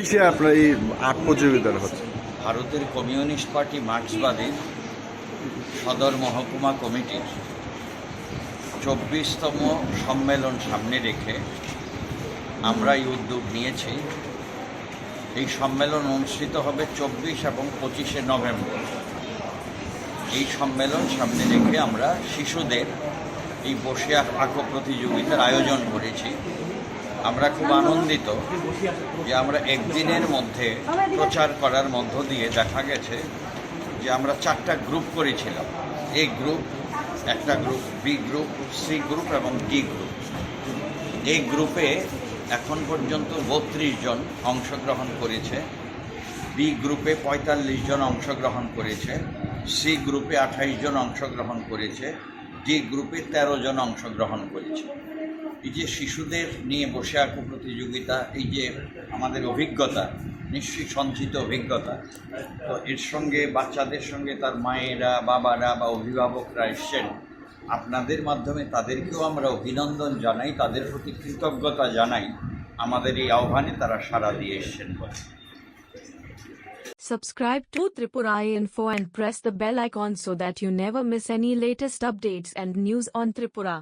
কিসে আপনার এই আর্ট প্রতিযোগিতাটা হচ্ছে? ভারতের কমিউনিস্ট পার্টি মার্ক্সবাদীর সদর মহকুমা কমিটির চব্বিশতম সম্মেলন সামনে রেখে আমরা এই উদ্যোগ নিয়েছি। এই সম্মেলন অনুষ্ঠিত হবে চব্বিশ এবং পঁচিশে নভেম্বর। এই সম্মেলন সামনে রেখে আমরা শিশুদের এই বসে আঁকো প্রতিযোগিতার আয়োজন করেছি। আমরা খুব আনন্দিত যে আমরা একদিনের মধ্যে প্রচার করার মধ্য দিয়ে দেখা গেছে যে আমরা চারটা গ্রুপ করেছিলাম। এ গ্রুপ, একটা group, B group, C group এবং ডি গ্রুপ। এই গ্রুপে এখন পর্যন্ত বত্রিশ জন অংশগ্রহণ করেছে, বি গ্রুপে পঁয়তাল্লিশ জন অংশগ্রহণ করেছে, সি গ্রুপে আঠাইশ জন অংশগ্রহণ করেছে, ডি গ্রুপে তেরো জন অংশগ্রহণ করেছে। এই যে শিশুদের নিয়ে বসে আঁকো প্রতিযোগিতা, এই যে আমাদের অভিজ্ঞতা, নিশ্চয়ই সঞ্চিত অভিজ্ঞতা। তো এর সঙ্গে বাচ্চাদের সঙ্গে তার মায়েরা, বাবারা বা অভিভাবকরা এসছেন। আপনাদের মাধ্যমে তাদেরকেও আমরা অভিনন্দন জানাই, তাদের প্রতি কৃতজ্ঞতা জানাই। আমাদের এই আহ্বানে তারা সাড়া দিয়ে এসছেন বলে। Subscribe to Tripura Info and press the bell icon so that you never miss any latest updates and news on Tripura.